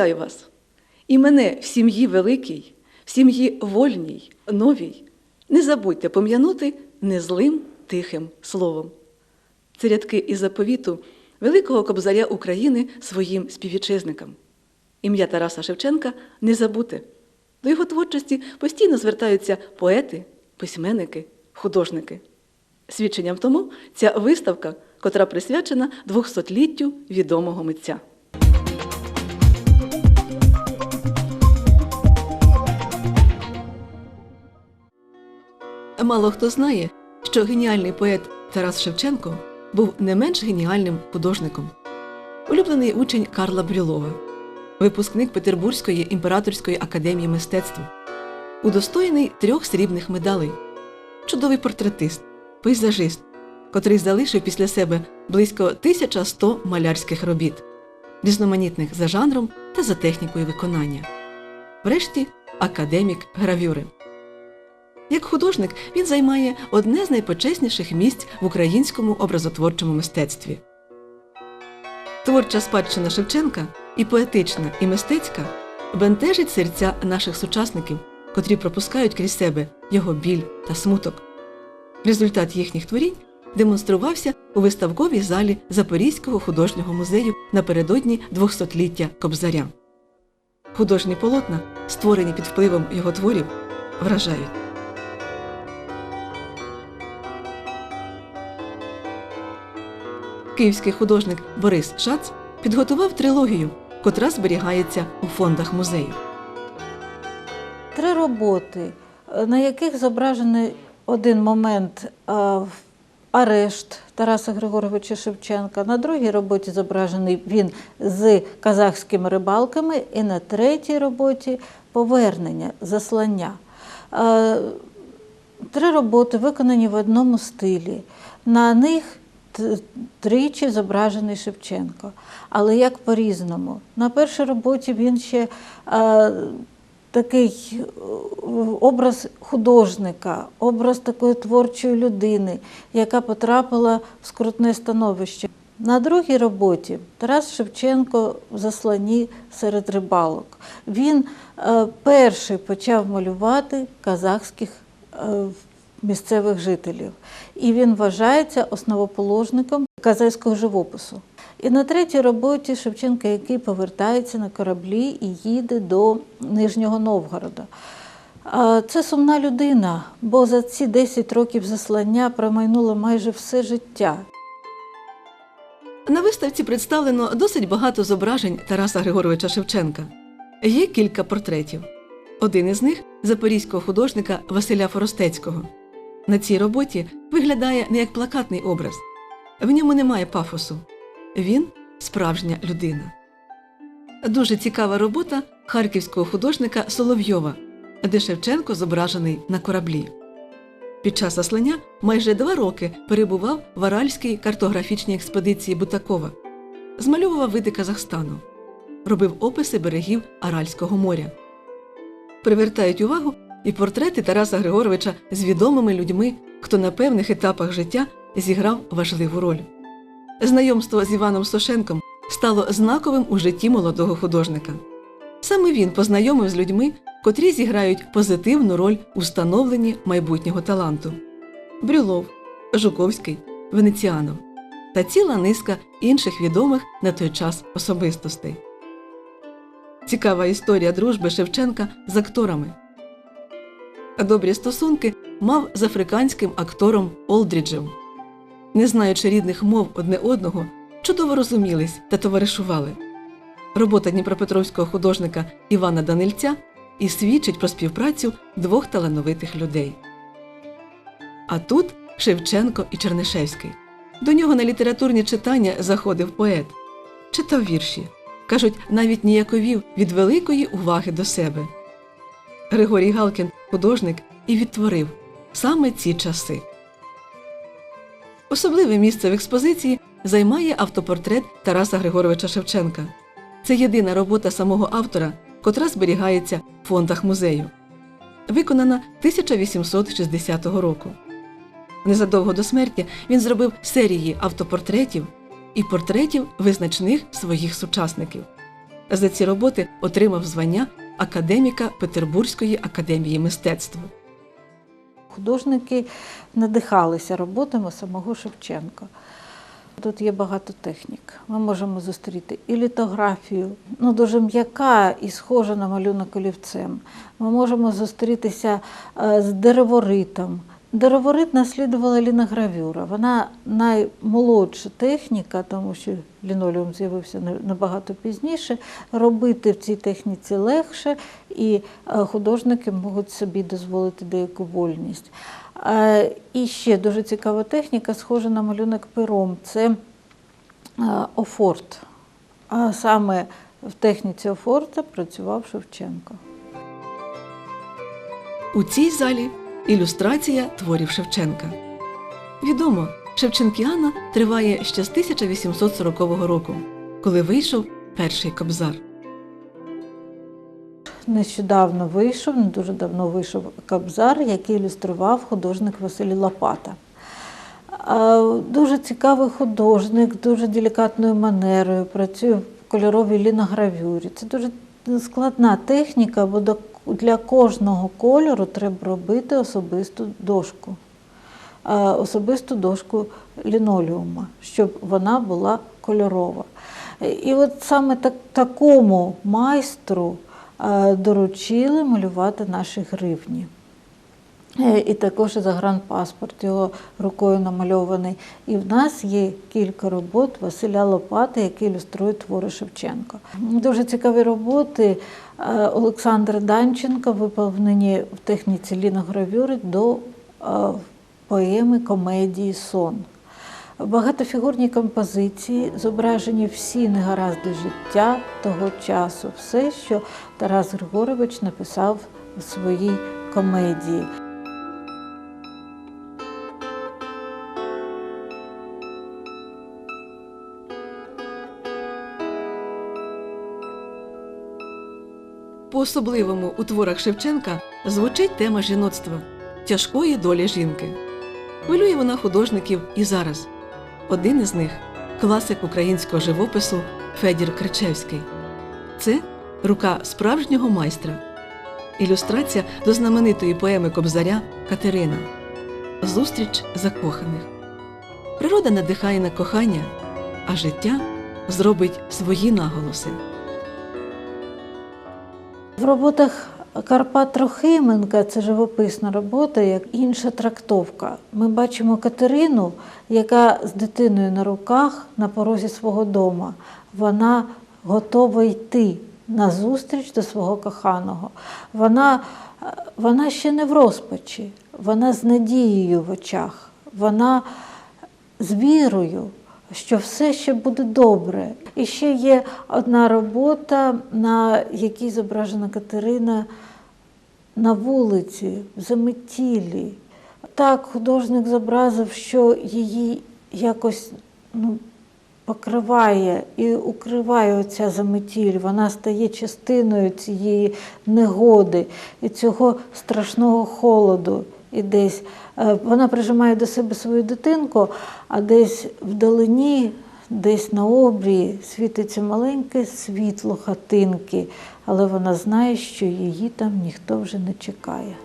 Вітаю вас! І мене в сім'ї великій, в сім'ї вольній, новій. Не забудьте пом'янути незлим тихим словом. Це рядки із заповіту великого кобзаря України своїм співвітчизникам. Ім'я Тараса Шевченка не забути. До його творчості постійно звертаються поети, письменники, художники. Свідченням тому ця виставка, котра присвячена 200-літтю відомого митця. Мало хто знає, що геніальний поет Тарас Шевченко був не менш геніальним художником. Улюблений учень Карла Брюлова, випускник Петербурзької імператорської академії мистецтв, удостоєний трьох срібних медалей, чудовий портретист, пейзажист, котрий залишив після себе близько 1100 малярських робіт, різноманітних за жанром та за технікою виконання. Врешті академік гравюри. Як художник він займає одне з найпочесніших місць в українському образотворчому мистецтві. Творча спадщина Шевченка і поетична, і мистецька бентежить серця наших сучасників, котрі пропускають крізь себе його біль та смуток. Результат їхніх творінь демонструвався у виставковій залі Запорізького художнього музею напередодні 200-ліття Кобзаря. Художні полотна, створені під впливом його творів, вражають. Київський художник Борис Шац підготував трилогію, котра зберігається у фондах музею. Три роботи, е, на яких зображений один момент е, арешт Тараса Григоровича Шевченка. На другій роботі зображений він з казахськими рибалками, і на третій роботі повернення, заслання. Е, Три роботи виконані в одному стилі. На них тричі зображений Шевченко. Але як по-різному. На першій роботі він ще е, такий е, образ художника, образ такої творчої людини, яка потрапила в скрутне становище. На другій роботі Тарас Шевченко в засланні серед рибалок. Він е, перший почав малювати казахських е, місцевих жителів. І він вважається основоположником казахського живопису. І на третій роботі Шевченка, який повертається на кораблі і їде до Нижнього Новгорода. Це сумна людина, бо за ці 10 років заслання промайнуло майже все життя. На виставці представлено досить багато зображень Тараса Григоровича Шевченка. Є кілька портретів. Один із них запорізького художника Василя Форостецького. На цій роботі виглядає не як плакатний образ. В ньому немає пафосу. Він справжня людина. Дуже цікава робота харківського художника Соловйова, де Шевченко зображений на кораблі. Під час заслання майже два роки перебував в Аральській картографічній експедиції Бутакова, змальовував види Казахстану, робив описи берегів Аральського моря. Привертають увагу і портрети Тараса Григоровича з відомими людьми, хто на певних етапах життя зіграв важливу роль. Знайомство з Іваном Сошенком стало знаковим у житті молодого художника. Саме він познайомив з людьми, котрі зіграють позитивну роль у становленні майбутнього таланту: Брюлов, Жуковський, Венеціанов та ціла низка інших відомих на той час особистостей. Цікава історія дружби Шевченка з акторами. Добрі стосунки мав з африканським актором Олдріджем. Не знаючи рідних мов одне одного, чудово розумілись та товаришували. Робота дніпропетровського художника Івана Данильця і свідчить про співпрацю двох талановитих людей. А тут Шевченко і Чернишевський. До нього на літературні читання заходив поет, читав вірші, кажуть, навіть ніяковів від великої уваги до себе. Григорій Галкін, художник, і відтворив саме ці часи. Особливе місце в експозиції займає автопортрет Тараса Григоровича Шевченка. Це єдина робота самого автора, котра зберігається в фондах музею. Виконана 1860 року. Незадовго до смерті він зробив серії автопортретів і портретів визначних своїх сучасників. За ці роботи отримав звання академіка Петербурзької академії мистецтв. Художники надихалися роботами самого Шевченка. Тут є багато технік. Ми можемо зустріти і літографію, ну дуже м'яка і схожа на малюнок олівцем. Ми можемо зустрітися е, з дереворитом. Дереворит наслідувала ліногравюра. Вона наймолодша техніка, тому що лінолеум з'явився набагато пізніше. Робити в цій техніці легше, і е, художники можуть собі дозволити деяку вольність. Е, І ще дуже цікава техніка, схожа на малюнок пером. Це е, офорт. А саме в техніці офорта працював Шевченко. У цій залі ілюстрація творів Шевченка. Відомо, Шевченкіана триває ще з 1840 року, коли вийшов перший кобзар. Нещодавно вийшов, не дуже давно вийшов Кобзар, який ілюстрував художник Василь Лопата. Дуже цікавий художник, дуже делікатною манерою, працює в кольоровій ліногравюрі. Це дуже складна техніка, бо до- для кожного кольору треба робити особисту дошку, а, особисту дошку лінолеума, щоб вона була кольорова. І от саме так, такому майстру е, доручили малювати наші гривні. Е, І також загранпаспорт його рукою намальований. І в нас є кілька робот Василя Лопати, які ілюструють твори Шевченка. Дуже цікаві роботи е, Олександра Данченка, виповнені в техніці ліногравюри до е, поеми комедії Сон. Багатофігурні композиції, зображені всі негаразди життя того часу, все, що Тарас Григорович написав у своїй комедії. По-особливому у творах Шевченка звучить тема жіноцтва, тяжкої долі жінки. Хвилює вона художників і зараз. Один із них класик українського живопису Федір Кричевський. Це рука справжнього майстра. Ілюстрація до знаменитої поеми Кобзаря Катерина. Зустріч закоханих. Природа надихає на кохання, а життя зробить свої наголоси. В роботах Карпа Трохименка це живописна робота, як інша трактовка. Ми бачимо Катерину, яка з дитиною на руках на порозі свого дома. Вона готова йти на зустріч до свого коханого. Вона, вона ще не в розпачі, вона з надією в очах, вона з вірою, що все ще буде добре. І ще є одна робота, на якій зображена Катерина на вулиці, в заметілі. Так художник зобразив, що її якось ну, покриває і укриває оця заметіль. Вона стає частиною цієї негоди і цього страшного холоду. І десь е, вона прижимає до себе свою дитинку, а десь вдалині, десь на обрії світиться маленьке світло хатинки, але вона знає, що її там ніхто вже не чекає.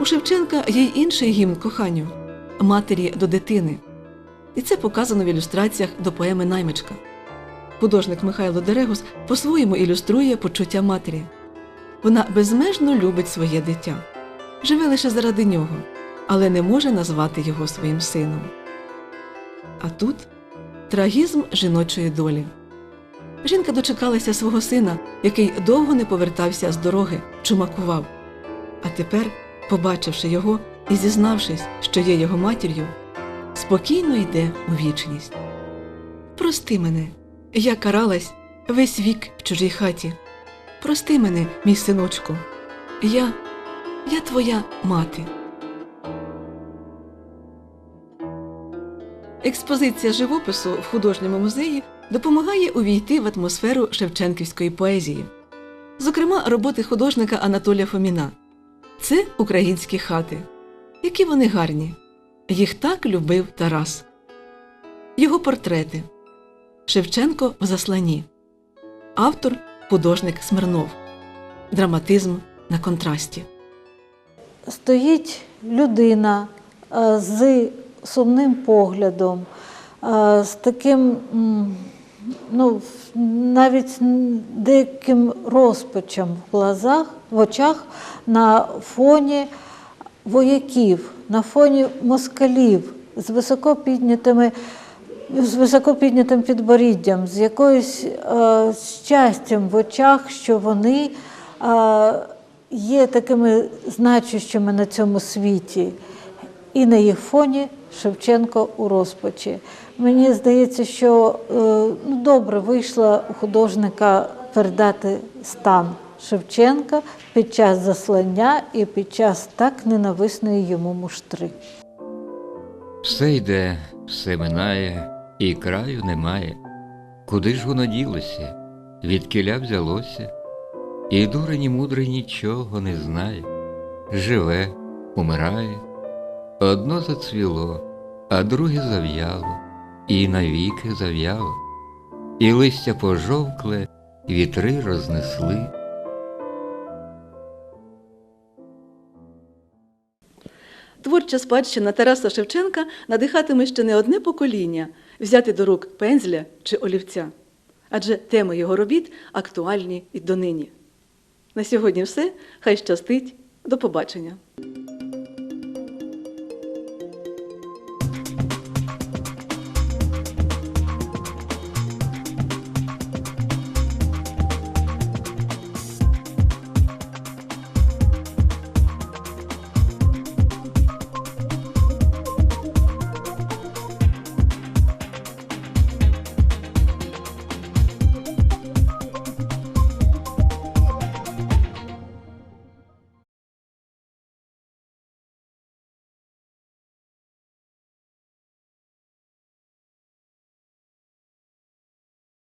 У Шевченка є й інший гімн коханню матері до дитини. І це показано в ілюстраціях до поеми Наймичка. Художник Михайло Дерегус по-своєму ілюструє почуття матері. Вона безмежно любить своє дитя, живе лише заради нього, але не може назвати його своїм сином. А тут трагізм жіночої долі. Жінка дочекалася свого сина, який довго не повертався з дороги, чумакував. А тепер, побачивши його і зізнавшись, що є його матір'ю, спокійно йде у вічність. Прости мене, я каралась весь вік в чужій хаті. Прости мене, мій синочку, я, я твоя мати. Експозиція живопису в художньому музеї допомагає увійти в атмосферу шевченківської поезії. Зокрема, роботи художника Анатолія Фоміна. Це українські хати. Які вони гарні. Їх так любив Тарас. Його портрети Шевченко в засланні. Автор художник Смирнов. Драматизм на контрасті. стоїть людина е, з сумним поглядом, е, з таким, ну, навіть деяким розпачем в глазах, в очах на фоні вояків, на фоні москалів з високо піднятими. З високо піднятим підборіддям, з якоюсь е, щастям в очах, що вони е, є такими значущими на цьому світі. І на їх фоні Шевченко у розпачі. Мені здається, що е, ну, добре вийшло у художника передати стан Шевченка під час заслання і під час так ненависної йому муштри. Все йде, все минає, і краю немає. Куди ж воно ділося, відкіля взялося, і дурень і мудрий нічого не знає. Живе, умирає, одно зацвіло, а друге зав'яло, і навіки зав'яло, і листя пожовкле, вітри рознесли. Творча спадщина Тараса Шевченка надихатиме ще не одне покоління взяти до рук пензля чи олівця. Адже теми його робіт актуальні і донині. На сьогодні все. Хай щастить. До побачення.